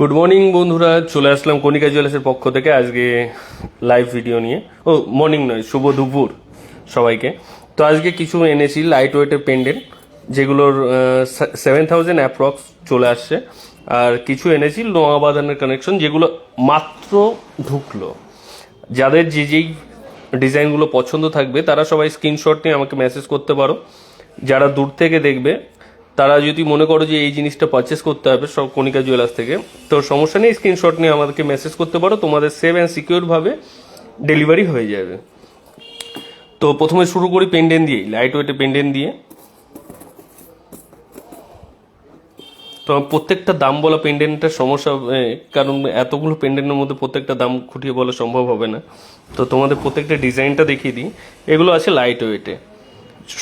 Good morning বন্ধুরা। চলে আসলাম কনিকা জুয়েলার্সের পক্ষ থেকে আজকে লাইভ ভিডিও নিয়ে। ও মর্নিং নয়, শুভ দুপুর সবাইকে। তো আজকে কিছু এনেছি লাইট ওয়েটের পেন্ডেন্ট যেগুলোর সেভেন থাউজেন্ড অ্যাপ্রক্স চলে আসছে। আর কিছু এনেছি লোয়া বাঁধানের কানেকশন যেগুলো মাত্র ঢুকলো। যাদের যে যেই ডিজাইনগুলো পছন্দ থাকবে, তারা সবাই স্ক্রিনশট নিয়ে আমাকে মেসেজ করতে পারো। যারা দূর থেকে দেখবে তারা যদি মনে করো যে এই জিনিসটা পারচেস করতে হবে সব কণিকা জুয়েলার্স থেকে, তো সমস্যা নেই স্ক্রিনশট নিয়ে আমাদেরকে মেসেজ করতে পারো, তোমাদের সেভ অ্যান্ড সিকিউরভাবে ডেলিভারি হয়ে যাবে। তো প্রথমে শুরু করি পেন্ডেন্ট দিয়ে লাইট ওয়েটে পেন্ডেন্ট দিয়ে। তো প্রত্যেকটা দাম বলা পেন্ডেন্টের সমস্যা কারণ এতগুলো পেন্ডেন্টের মধ্যে প্রত্যেকটা দাম খুঁটিয়ে বলা সম্ভব হবে না। তো তোমাদের প্রত্যেকটা ডিজাইনটা দেখিয়ে দিই। এগুলো আছে লাইট ওয়েটে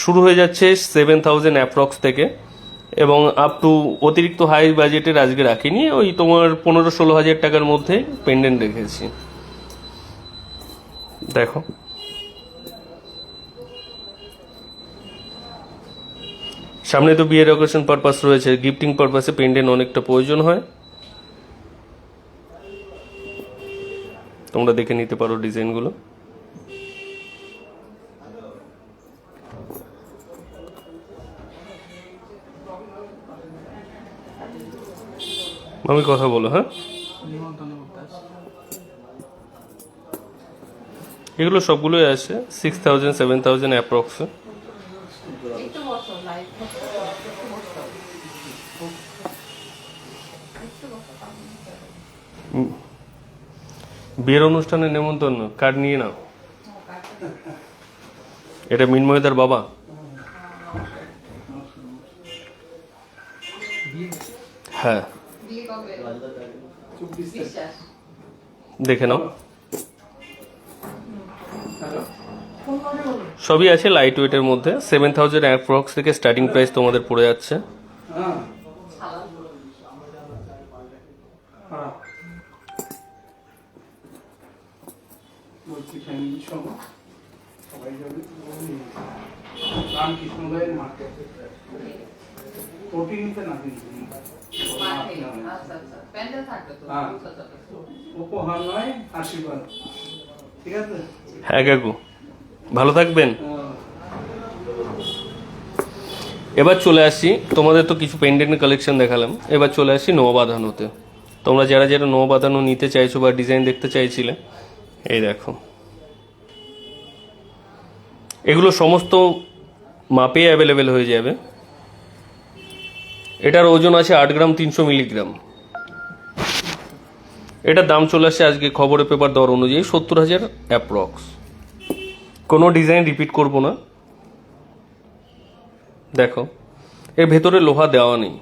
শুরু হয়ে যাচ্ছে সেভেন থাউজেন্ড অ্যাপ্রক্স থেকে। এবং আপ টু অতিরিক্ত হাই বাজেটের আজকে রাখিনি, ওই তোমার পনেরো ষোলো হাজার টাকার মধ্যে পেন্ডেন্ট রেখেছি। দেখো। সামনে তো বিয়ের অকেশন পারপাস রয়েছে গিফটিং পারপাসে পেন্ডেন্ট অনেকটা প্রয়োজন হয়। তোমরা দেখে নিতে পারো ডিজাইনগুলো আমি কথা বলো হ্যাঁ? এগুলো সবগুলোই আছে six thousand seven thousand approx বিয়ের অনুষ্ঠানে নেমন্তন্ন কার্ড নিয়ে নাও। এটা মিনময়দার বাবা। হ্যাঁ। দেখে নাও। সবই আছে লাইট ওয়েটের মধ্যে। সেভেন থাউজেন্ড অ্যাপ্রক্স থেকে স্টার্টিং প্রাইস তোমাদের পড়ে যাচ্ছে। বলছি ফ্যামিলি না কিন্তু আচ্ছা আচ্ছা। হ্যাঁ। উপহার নয় আশীর্বাদ ঠিক আছে? হ্যাঁ কাকু। ভালো থাকবেন। এবার চলে আসি তোমাদের তো কিছু পেন্ডেন্ট কালেকশন দেখালাম। এবার চলে আসি নোয়া বাঁধানোতে তোমরা যারা যারা নোয়া বাঁধানো নিতে চাইছো বা ডিজাইন দেখতে চাইছিলে এই দেখো। এগুলো সমস্ত মাপে অ্যাভেলেবেল হয়ে যাবে। এটার ওজন আছে আট গ্রাম তিনশো মিলিগ্রাম। এটার দাম চলে আসছে আজকে খবরের পেপার দর অনুযায়ী সত্তর হাজার অ্যাপ্রক্স। কোনো ডিজাইন রিপিট করব না। দেখো, এর ভেতরে লোহা দেওয়া নেই।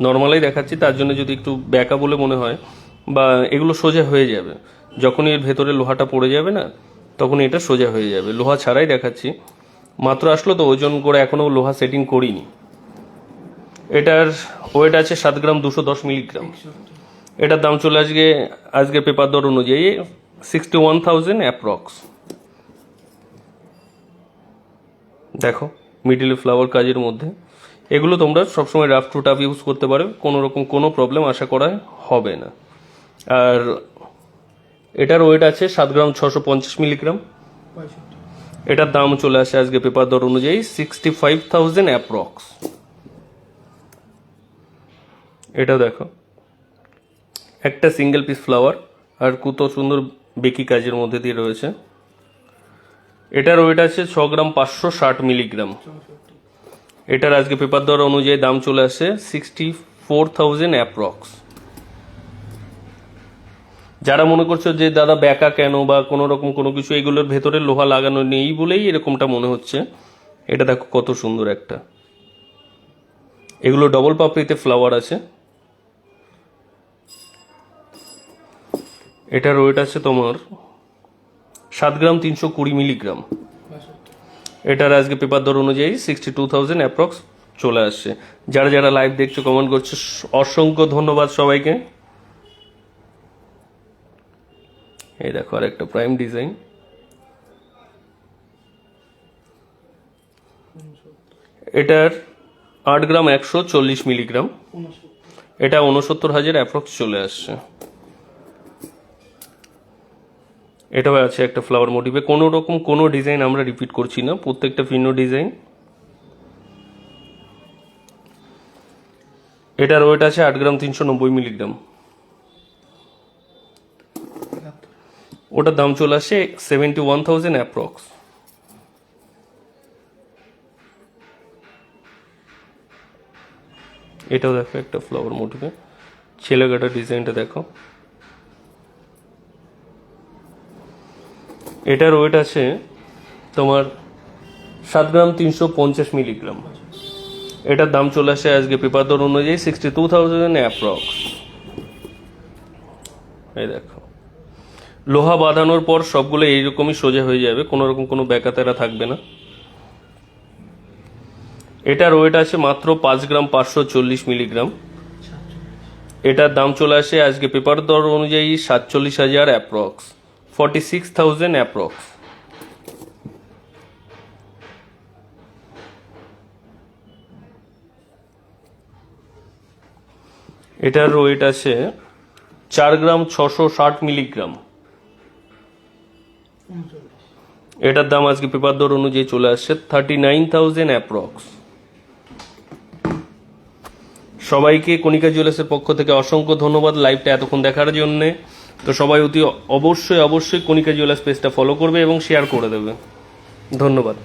নর্মালাই দেখাচ্ছি, তার জন্য যদি একটু ব্যাকা বলে মনে হয়, বা এগুলো সোজা হয়ে যাবে। যখনই এর ভেতরে লোহাটা পড়ে যাবে না তখন এটা সোজা হয়ে যাবে। লোহা ছাড়াই দেখাচ্ছি। মাত্র আসলো তো ওজন করে এখনও লোহা সেটিং করিনি। এটার ওয়েট আছে সাত গ্রাম দুশো দশ মিলিগ্রাম। এটার দাম চলে আজকে আজকে পেপার দর অনুযায়ী সিক্সটি ওয়ান থাউজেন্ড অ্যাপ্রক্স দেখো মিডিল ফ্লাওয়ার কাজের মধ্যে। এগুলো তোমরা সবসময় রাফ টু টাফ ইউজ করতে পারো কোনো রকম কোনো প্রবলেম আশা করা হবে না। আর এটার ওয়েট আছে সাত গ্রাম ছশো পঞ্চাশ মিলিগ্রাম। এটার দাম চলে আসে আজকে পেপার দর অনুযায়ী সিক্সটি ফাইভ থাউজেন্ড অ্যাপ্রক্স এটা দেখো। একটা সিঙ্গেল পিস ফ্লাওয়ার আর কত সুন্দর বেকি কাজের মধ্যে দিয়ে রয়েছে। এটার ওয়েট আছে ছ গ্রাম পাঁচশো ষাট মিলিগ্রাম এটার আজকে পেপার দর অনুযায়ী দাম চলে আসে সিক্সটি ফোর থাউজেন্ড অ্যাপ্রক্স যারা মনে করছ যে, দাদা, ব্যাকা কেন বা কোনো রকম কোনো কিছু এগুলোর ভেতরে লোহা লাগানো নেই বলেই এরকমটা মনে হচ্ছে, এটা দেখো কত সুন্দর একটা। এগুলো ডবল পাপড়িতে ফ্লাওয়ার আছে। এটার ওয়েট আছে তোমার সাত গ্রাম তিনশো কুড়ি মিলিগ্রাম এটার আজকে পেপার দর অনুযায়ী সিক্সটি টু থাউজেন্ড অ্যাপ্রক্স চলে আসছে। যারা যারা লাইভ দেখছ কমেন্ট করছ, অসংখ্য ধন্যবাদ সবাইকে। এই দেখো আর একটা প্রাইম ডিজাইন এটার আট গ্রাম একশো চল্লিশ মিলিগ্রাম এটা উনসত্তর হাজার অ্যাপ্রক্স চলে আসছে। এটাও আছে একটা ফ্লাওয়ার মোটিভে কোনো রকম কোনো ডিজাইন আমরা রিপিট করছি না। প্রত্যেকটা ভিন্ন ডিজাইন এটার ওয়েট আছে আট গ্রাম তিনশো নব্বই মিলিগ্রাম ওটার দাম চলে আসে সেভেন্টি ওয়ান থাউজেন্ড অ্যাপ্রক্স এটাও দেখো একটা ফ্লাওয়ার মোটিভে ছেলে কাটার ডিজাইনটা দেখো। এটার ওয়েট আছে তোমার সাত গ্রাম তিনশো পঞ্চাশ মিলিগ্রাম। এটার দাম চলে আসে আজকে পেপার দর অনুযায়ী সিক্সটি টু থাউজেন্ড অ্যাপ্রক্স এই দেখো। লোহা বাঁধানোর পর সবগুলো এইরকমই সোজা হয়ে যাবে, কোনো রকম কোনো ব্যাকাতেরা থাকবে না। এটার ওয়েট আছে মাত্র পাঁচ গ্রাম পাঁচশো চল্লিশ মিলিগ্রাম। এটার দাম চলে আসে আজকে পেপার দর অনুযায়ী সাতচল্লিশ হাজার approx forty six thousand approx এটার ওয়েট আছে চার গ্রাম ছশো ষাট মিলিগ্রাম। এটার দাম আজকে পেপার দর অনুযায়ী চলে আসছে থার্টি নাইন থাউজেন্ড অ্যাপ্রক্স সবাইকে কণিকা জুয়েলার্সের পক্ষ থেকে অসংখ্য ধন্যবাদ লাইভটা এতক্ষণ দেখার জন্য। তো সবাই অতি অবশ্যই অবশ্যই কণিকা জুয়েলার্স পেজটা ফলো করবে এবং শেয়ার করে দেবে। ধন্যবাদ।